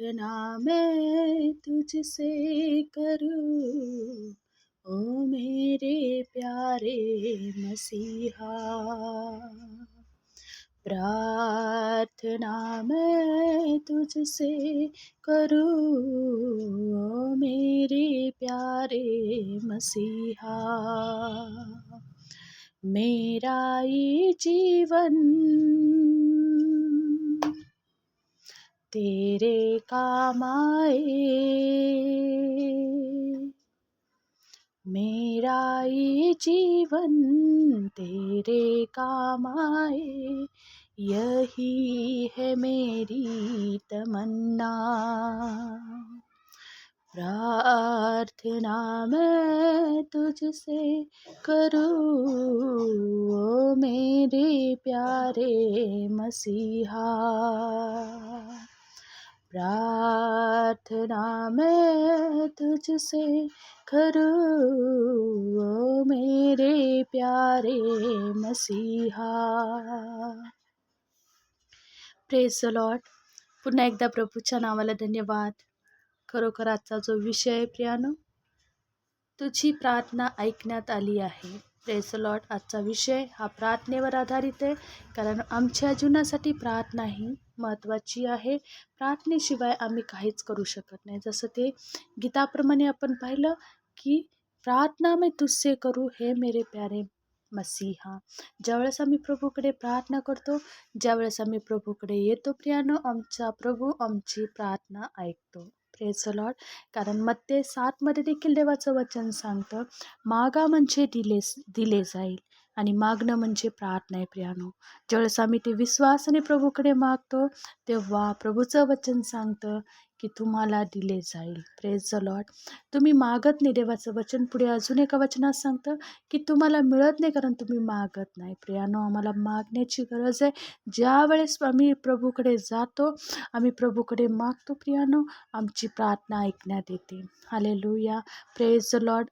प्रार्थना मैं तुझसे करूं। ओ मेरे प्यारे मसीहा प्रार्थना मैं तुझसे करूं। ओ मेरे प्यारे मसीहा मेरा ये जीवन तेरे काम आए। मेरा ये जीवन तेरे काम आए। यही है मेरी तमन्ना। प्रार्थना मैं तुझसे करूँ मेरे प्यारे मसीहा। प्रार्थना मैं तुझसे करूँ, ओ मेरे प्यारे मसीहा। प्रेज लॉर्ड पुन्हा एकदा प्रभूच्या नावाला धन्यवाद. खरोखर आजचा जो विषय प्रियानो, तुझी प्रार्थना ऐकण्यात आली आहे. रेसलॉट आजचा विषय हा प्रार्थनेवर आधारित आहे. कारण आमच्या जीवनासाठी प्रार्थना ही महत्त्वाची आहे. प्रार्थनेशिवाय आम्ही काहीच करू शकत नाही. जसं ते गीताप्रमाणे आपण पाहिलं की प्रार्थना मी तुझसे करू हे मेरे प्यारे मसीहा. ज्यावेळेस आम्ही प्रभूकडे प्रार्थना करतो ज्यावेळेस आम्ही प्रभूकडे येतो प्रियानो आमचा प्रभू आमची प्रार्थना ऐकतो. प्रेज लॉर्ड कारण मग ते सातमध्ये देखील देवाचं वचन सांगतं मागा म्हणजे दिले दिले जाईल आणि मागणं म्हणजे प्रार्थना आहे प्रियानो. ज्यावेळेस आम्ही ते विश्वासाने प्रभूकडे मागतो तेव्हा प्रभूचं वचन सांगतं की तुम्हाला दिले जाईल. प्रेज द लॉर्ड तुम्ही मागत नाही देवाचं वचन. पुढे अजून एका वचनात सांगतं की तुम्हाला मिळत नाही कारण तुम्ही मागत नाही. प्रियानो आम्हाला मागण्याची गरज आहे. ज्या वेळेस आम्ही प्रभूकडे जातो आम्ही प्रभूकडे मागतो प्रियानो आमची प्रार्थना ऐकण्यात येते. हाले लुया प्रेज द लॉर्ड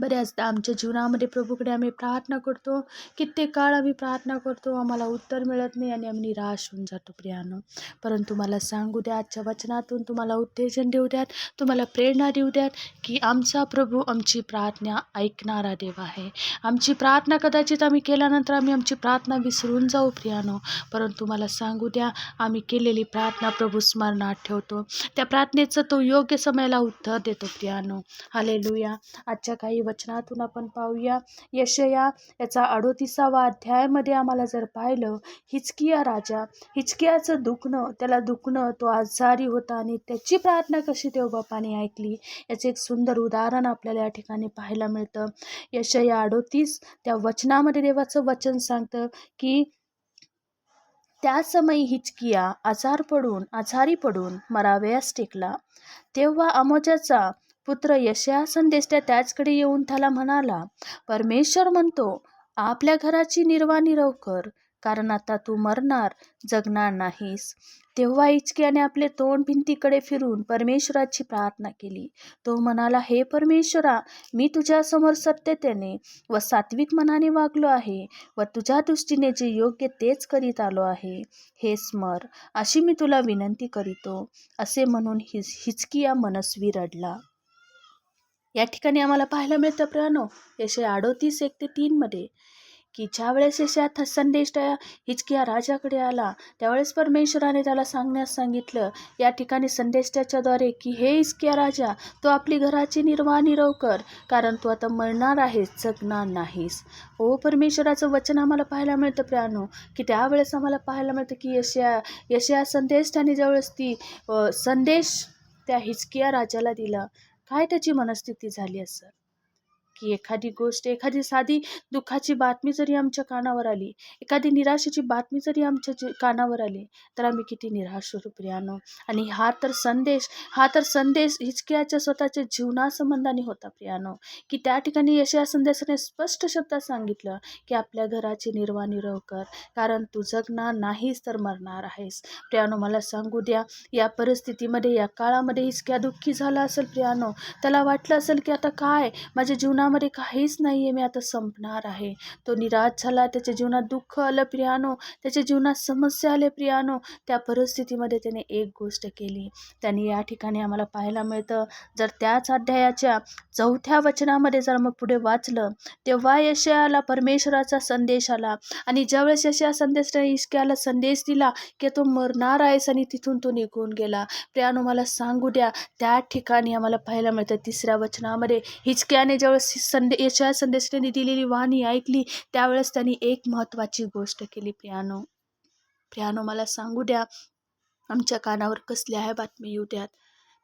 बऱ्याचदा आमच्या जीवनामध्ये प्रभूकडे आम्ही प्रार्थना करतो. कित्येक काळ आम्ही प्रार्थना करतो आम्हाला उत्तर मिळत नाही आणि आम्ही निराश होऊन जातो प्रियानो. परंतु मला सांगू द्या आजच्या वचनातून तुम्हाला उत्तेजन देऊ द्यात तुम्हाला प्रेरणा देऊ द्यात की आमचा प्रभू आमची प्रार्थना ऐकणारा देव आहे. आमची प्रार्थना कदाचित आम्ही केल्यानंतर आम्ही आमची प्रार्थना विसरून जाऊ प्रियानो. परंतु मला सांगू द्या आम्ही केलेली प्रार्थना प्रभू स्मरणात ठेवतो. त्या प्रार्थनेचं तो योग्य समयाला उत्तर देतो प्रियानो. हाले आजच्या काही वचनातून आपण पाहूया. यशया याचा अडोतीसावा अध्यायामध्ये आम्हाला जर पाहिलं हिचकिया राजा हिचकियाचं दुखणं त्याला दुखणं तो आजारी होता आणि त्याची प्रार्थना कशी देव बापाने ऐकली याचं एक सुंदर उदाहरण आपल्याला या ठिकाणी पाहायला मिळतं. यशया अडोतीस त्या वचनामध्ये देवाचं वचन सांगतं की त्या समयी हिचकिया आजार पडून आजारी पडून मरावयास टेकला. तेव्हा अमोजाचा पुत्र यशया संदेष्ट्या त्याचकडे येऊन त्याला म्हणाला परमेश्वर म्हणतो आपल्या घराची निर्वाणी कर कारण आता तू मरणार जगणार नाहीस. तेव्हा इचक्याने आपले तोंड भिंतीकडे फिरून परमेश्वराची प्रार्थना केली. तो म्हणाला हे परमेश्वरा मी तुझ्यासमोर सत्यतेने व सात्विक मनाने वागलो आहे व तुझ्या दृष्टीने जे योग्य तेच करीत आलो आहे. हे स्मर अशी मी तुला विनंती करीतो. असे म्हणून हिच हिचकिया मनस्वी रडला. या ठिकाणी आम्हाला पाहायला मिळतं प्रियानो यशे अडोतीस एक ते तीनमध्ये की ज्या वेळेस संदेश हिचकिया राजाकडे आला त्यावेळेस परमेश्वराने त्याला सांगण्यास सांगितलं या ठिकाणी संदेशाच्याद्वारे की हे हिचकिया राजा तो आपली घराची निर्वाह निरव कर कारण तू आता मरणार आहेस जगणार नाहीस. ओ परमेश्वराचं वचन आम्हाला पाहायला मिळतं प्रियानो की त्यावेळेस आम्हाला पाहायला मिळतं की यशया यशया संदेश त्याने ज्यावेळेस ती संदेश त्या हिचकिया राजाला दिला. काय त्याची मनस्थिती झाली असेल? की एखादी गोष्ट एखादी साधी दुःखाची बातमी जरी आमच्या कानावर आली एखादी निराशेची बातमी जरी आमच्या जी कानावर आली तर आम्ही किती निराश होतो प्रियानो. आणि हा तर संदेश हा तर संदेश हिचक्याच्या स्वतःच्या जीवनासंबंधाने होता प्रियानो. की त्या ठिकाणी यशा संदेशाने स्पष्ट शब्दात सांगितलं की आपल्या घराची निरव कर कारण तू जगणार नाहीस तर मरणार आहेस. प्रियानो मला सांगू द्या या परिस्थितीमध्ये या काळामध्ये हिचक्या दुःखी झाला असेल प्रियानो त्याला वाटलं असेल की आता काय? माझ्या जीवना जीवनामध्ये काहीच नाही आहे मी आता संपणार आहे. तो निराश झाला त्याच्या जीवनात दुःख आलं प्रियानो. त्याच्या जीवनात समस्या आले प्रियानो. त्या परिस्थितीमध्ये त्याने एक गोष्ट केली. त्याने या ठिकाणी आम्हाला पाहायला मिळतं जर त्याच अध्यायाच्या चौथ्या वचनामध्ये जर मग पुढे वाचलं तेव्हा यशयाला परमेश्वराचा संदेश आला. आणि ज्यावेळेस यशया संदेश इश्क्याला संदेश दिला की तो मरणार आहेस आणि तिथून तो निघून गेला. प्रियानो मला सांगू द्या त्या ठिकाणी आम्हाला पाहायला मिळतं तिसऱ्या वचनामध्ये हिचक्याने ज्यावेळेस संदे यशया संदेश त्यांनी दिलेली वाणी ऐकली त्यावेळेस त्यांनी एक महत्त्वाची गोष्ट केली प्रियानो. प्रियानो मला सांगू द्या आमच्या कानावर कसल्या आहे बातमी येऊ द्यात?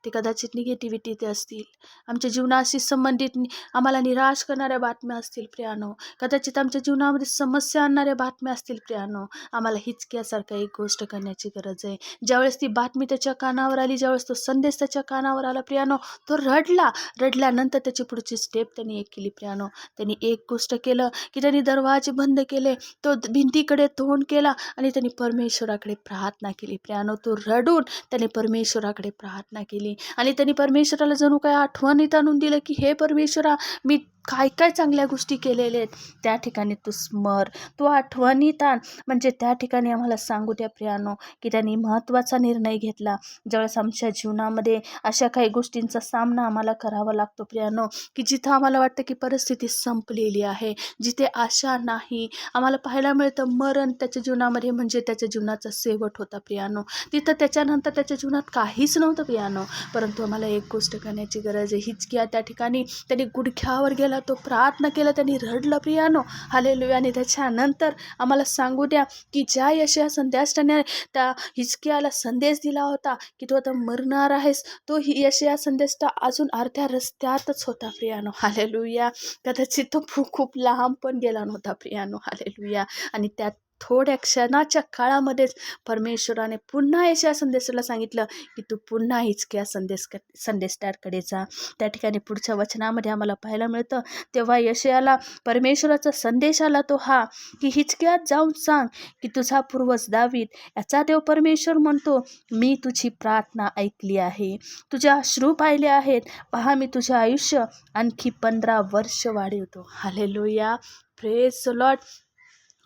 ते कदाचित निगेटिव्हिटी ते असतील. आमच्या जीवनाशी संबंधित आम्हाला निराश करणाऱ्या बातम्या असतील प्रियानो. कदाचित आमच्या जीवनामध्ये समस्या आणणाऱ्या बातम्या असतील प्रियानो. आम्हाला हिचक्यासारखं एक गोष्ट करण्याची गरज आहे. ज्यावेळेस ती बातमी त्याच्या कानावर आली ज्यावेळेस तो संदेश त्याच्या कानावर आला प्रियानो तो रडला. रडल्यानंतर त्याची पुढची स्टेप त्यांनी एक केली प्रियानो. त्यांनी एक गोष्ट केलं की त्यांनी दरवाजे बंद केले. तो द- भिंतीकडे तोंड केला आणि त्यांनी परमेश्वराकडे प्रार्थना केली प्रियानो. तो रडून त्याने परमेश्वराकडे प्रार्थना केली. आणि त्यांनी परमेश्वराला जणू काय आठवणीत आणून दिलं की हे परमेश्वरा मी काय काय चांगल्या गोष्टी केलेल्या आहेत त्या ठिकाणी तू स्मर तू आठवणीत आण म्हणजे त्या ठिकाणी आम्हाला सांगू द्या प्रियानो की त्यांनी महत्त्वाचा निर्णय घेतला. ज्यावेळेस आमच्या जीवनामध्ये अशा काही गोष्टींचा सामना आम्हाला करावा लागतो प्रियानो की जिथं आम्हाला वाटतं की परिस्थिती संपलेली आहे जिथे आशा नाही. आम्हाला पाहायला मिळतं मरण त्याच्या जीवनामध्ये म्हणजे त्याच्या जीवनाचा शेवट होता प्रियानो. तिथं त्याच्यानंतर त्याच्या जीवनात काहीच नव्हतं प्रियानो. परंतु आम्हाला एक गोष्ट करण्याची गरज आहे. हीच की त्या ठिकाणी त्यांनी गुडघ्यावर गेला. तो प्रार्थना केला त्यांनी रडलं प्रियानो हालेलुया आणि त्याच्यानंतर आम्हाला सांगू द्या की ज्या यशया संदेशाने त्या हिचकियाला संदेश दिला होता की तू आता मरणार आहेस. तो हि यशया संदेश अजून अर्ध्या रस्त्यातच होता प्रियानो हालेलुया कदाचित तो खूप खूप लांब पण गेला नव्हता प्रियानो हालेलुया आणि त्यात थोड्या क्षणाच्या काळामध्येच परमेश्वराने पुन्हा यशा संदेशाला सांगितलं की तू पुन्हा हिचक्या संदेश संदेशदारकडे जा. त्या ठिकाणी पुढच्या वचनामध्ये आम्हाला पाहायला मिळतं. तेव्हा यशयाला परमेश्वराचा संदेश आला तो हा की हिचक्यात जाऊन सांग की तुझा पूर्वज दावीत याचा देव परमेश्वर म्हणतो मी तुझी प्रार्थना ऐकली आहे. तुझ्या अश्रू पाहिले आहेत. पहा मी तुझे आयुष्य आणखी पंधरा वर्ष वाढवतो. हालेलुया. प्रेस लॉट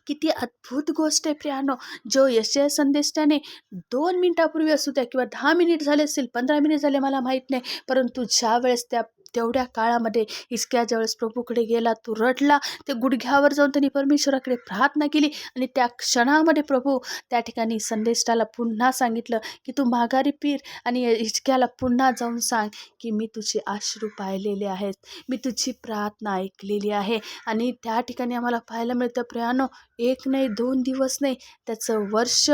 किती अद्भुत गोष्ट आहे प्रियानो. जो यशय संदेश त्याने दोन मिनिटापूर्वी असू द्या किंवा दहा मिनिट झाले असतील पंधरा मिनिट झाले मला माहीत नाही परंतु ज्या वेळेस त्या तेवढ्या काळामध्ये इस्क्या ज्यावेळेस प्रभूकडे गेला तो रडला. ते गुडघ्यावर जाऊन त्यांनी परमेश्वराकडे प्रार्थना केली आणि त्या क्षणामध्ये प्रभू त्या ठिकाणी संदेष्टाला पुन्हा सांगितलं की तू माघारी पीर आणि इचक्याला पुन्हा जाऊन सांग की मी तुझे आश्रू पाहिलेले आहेत. मी तुझी प्रार्थना ऐकलेली आहे आणि त्या ठिकाणी आम्हाला पाहायला मिळतं प्रयानो एक नाही दोन दिवस नाही त्याचं वर्ष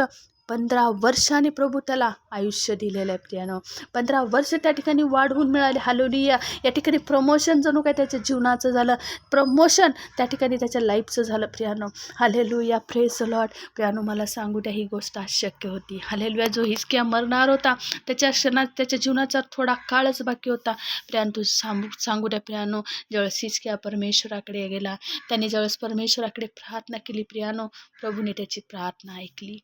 पंधरा वर्षाने प्रभू त्याला आयुष्य दिलेलं आहे प्रियानो. पंधरा वर्ष त्या ठिकाणी वाढवून मिळाले. हालोलिया या ठिकाणी प्रमोशन जणू काय त्याच्या जीवनाचं झालं? प्रमोशन त्या ठिकाणी त्याच्या लाईफचं झालं प्रियानो. हालेलुया फ्रेस लॉट प्रियानो मला सांगू द्या ही गोष्ट अशक्य होती. हालेलुया जो हिसक्या मरणार होता त्याच्या क्षणात त्याच्या जीवनाचा थोडा काळच बाकी होता. प्रियानो सांगू सांगू द्या प्रियानो ज्यावेळेस हिचक्या परमेश्वराकडे गेला त्याने ज्यावेळेस परमेश्वराकडे प्रार्थना केली प्रियानो प्रभूने त्याची प्रार्थना ऐकली.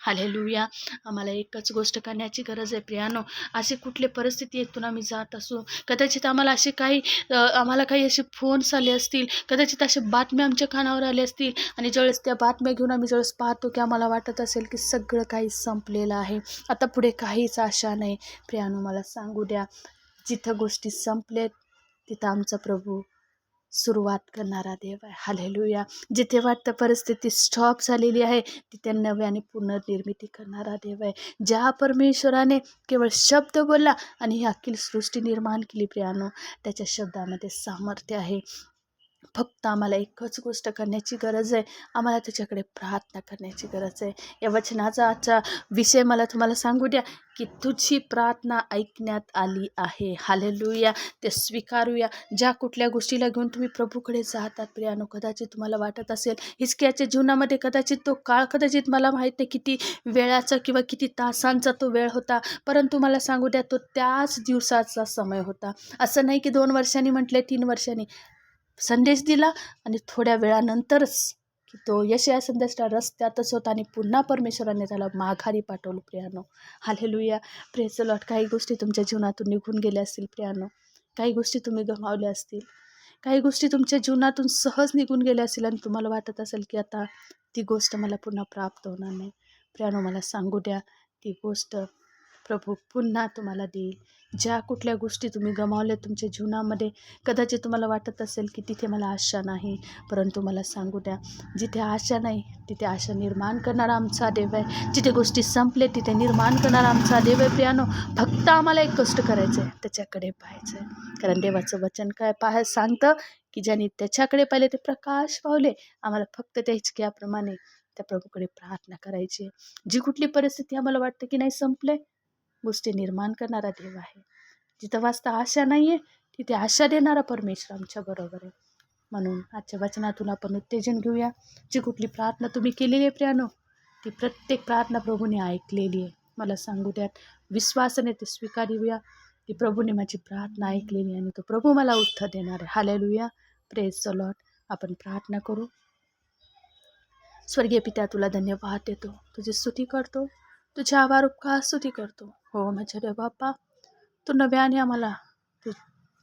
हालेलुया आम्हाला एकच गोष्ट करण्याची गरज आहे प्रियानो. असे कुठले परिस्थितीतून आम्ही जात असू कदाचित आम्हाला असे काही आम्हाला काही असे फोन्स आले असतील कदाचित असे बातम्या आमच्या कानावर आले असतील आणि ज्यावेळेस त्या बातम्या घेऊन आम्ही ज्यावेळेस पाहतो की आम्हाला वाटत असेल की सगळं काही संपलेलं आहे. आता पुढे काहीच आशा नाही. प्रियानो मला सांगू द्या जिथं गोष्टी संपल्यात तिथं आमचा प्रभू सुरुवात करणारा देव आहे. हालेलुया जिथे वाटतं परिस्थिती स्टॉप झालेली आहे तिथे नव्याने पुनर्निर्मिती करणारा देव आहे. ज्या परमेश्वराने केवळ शब्द बोलला आणि ही अखिल सृष्टी निर्माण केली प्रियानो त्याच्या शब्दामध्ये सामर्थ्य आहे. फक्त आम्हाला एकच गोष्ट करण्याची गरज आहे. आम्हाला त्याच्याकडे प्रार्थना करण्याची गरज आहे. या वचनाचा आजचा विषय मला तुम्हाला सांगू द्या की तुझी प्रार्थना ऐकण्यात आली आहे. हालेलुया ते स्वीकारूया. ज्या कुठल्या गोष्टीला घेऊन तुम्ही प्रभूकडे जातात प्रियानो कदाचित तुम्हाला वाटत असेल हिचक्याच्या जीवनामध्ये कदाचित तो काळ कदाचित मला माहीत नाही किती वेळाचा किंवा किती तासांचा तो वेळ होता परंतु मला सांगू द्या तो त्याच दिवसाचा समय होता. असं नाही की दोन वर्षांनी म्हटले तीन वर्षांनी. संदेश दिला आणि थोड्या वेळानंतरच की तो यश या संदेशा रस्त्यातच होता आणि पुन्हा परमेश्वराने त्याला माघारी पाठवलं प्रियानो. हालेलुया. प्रेचं लॉट काही गोष्टी तुमच्या जीवनातून निघून गेल्या असतील प्रियानो. काही गोष्टी तुम्ही गमावल्या असतील. काही गोष्टी तुमच्या जीवनातून सहज निघून गेल्या असतील आणि तुम्हाला वाटत असेल की आता ती गोष्ट मला पुन्हा प्राप्त होणार नाही. प्रियानो मला सांगू द्या ती गोष्ट प्रभू पुन्हा तुम्हाला देईल. ज्या कुठल्या गोष्टी तुम्ही गमावल्या तुमच्या जीवनामध्ये कदाचित तुम्हाला वाटत असेल की तिथे मला आशा नाही परंतु मला सांगू द्या जिथे आशा नाही तिथे आशा निर्माण करणारा आमचा देव आहे. जिथे गोष्टी संपले तिथे निर्माण करणारा आमचा देव आहे. प्रियानो फक्त आम्हाला एक कष्ट करायचं आहे त्याच्याकडे पाहायचं आहे कारण देवाचं वचन काय पाहाय सांगतं की ज्यांनी त्याच्याकडे पाहिले ते प्रकाश पावले. आम्हाला फक्त त्या हिचक्याप्रमाणे त्या प्रभूकडे प्रार्थना करायची आहे. जी कुठली परिस्थिती आम्हाला वाटते की नाही संपले गोष्टी निर्माण करणारा देव आहे. जिथं वाचता आशा नाही आहे तिथे आशा देणारा परमेश्वर आमच्या बरोबर आहे. म्हणून आजच्या वचनातून आपण उत्तेजन घेऊया. जी कुठली प्रार्थना तुम्ही केलेली आहे प्रियानो ती प्रत्येक प्रार्थना प्रभूने ऐकलेली आहे. मला सांगू द्यात विश्वासाने ते स्वीकारूया. ती प्रभूने माझी प्रार्थना ऐकलेली आहे आणि तो प्रभू मला उत्तर देणार आहे. हालेलुया. प्रेज लॉट आपण प्रार्थना करू. स्वर्गीय पित्या तुला धन्यवाद देतो. तुझी स्तुती करतो. तुझे आभार उपकार स्तुती करतो. हो माझ्या रे बाप्पा. तू नव्याने आम्हाला तू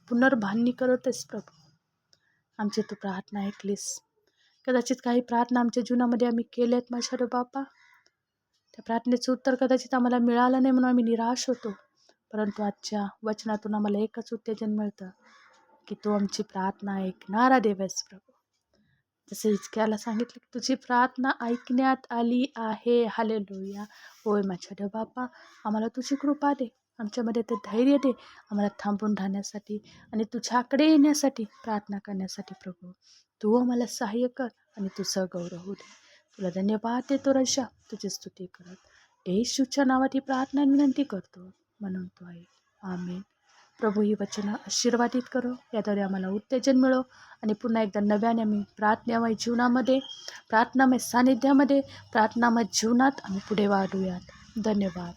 पुनर्बांधणी करतेस प्रभू. आमची तू प्रार्थना ऐकलीस. कदाचित काही प्रार्थना आमच्या जीवनामध्ये आम्ही केल्यात माझ्या रे बाप्पा. त्या प्रार्थनेचं उत्तर कदाचित आम्हाला मिळालं नाही म्हणून आम्ही निराश होतो. परंतु आजच्या वचनातून आम्हाला एकच उत्तेजन मिळतं की तू आमची प्रार्थना ऐकणारा देव आहेस प्रभू. जसं इचक्याला सांगितलं की तुझी प्रार्थना ऐकण्यात आली आहे. हाले लोया होय माझ्या देव बापा आम्हाला तुझी कृपा दे. आमच्यामध्ये ते धैर्य दे. आम्हाला थांबून राहण्यासाठी आणि तुझ्याकडे येण्यासाठी प्रार्थना करण्यासाठी प्रभू. तू आम्हाला सहाय्य कर आणि तुझं गौरव होऊ दे. तुला धन्यवाद देतो रशा तुझी स्तुती करत. येशूच्या नावात ही प्रार्थना विनंती करतो. म्हणून तो आहे. आमेन. प्रभू ही वचनं आशीर्वादित करो. याद्वारे आम्हाला उत्तेजन मिळो. आणि पुन्हा एकदा नव्याने आम्ही प्रार्थनामय जीवनामध्ये प्रार्थनामय सानिध्यामध्ये प्रार्थनामय जीवनात आम्ही पुढे वाढूयात. धन्यवाद.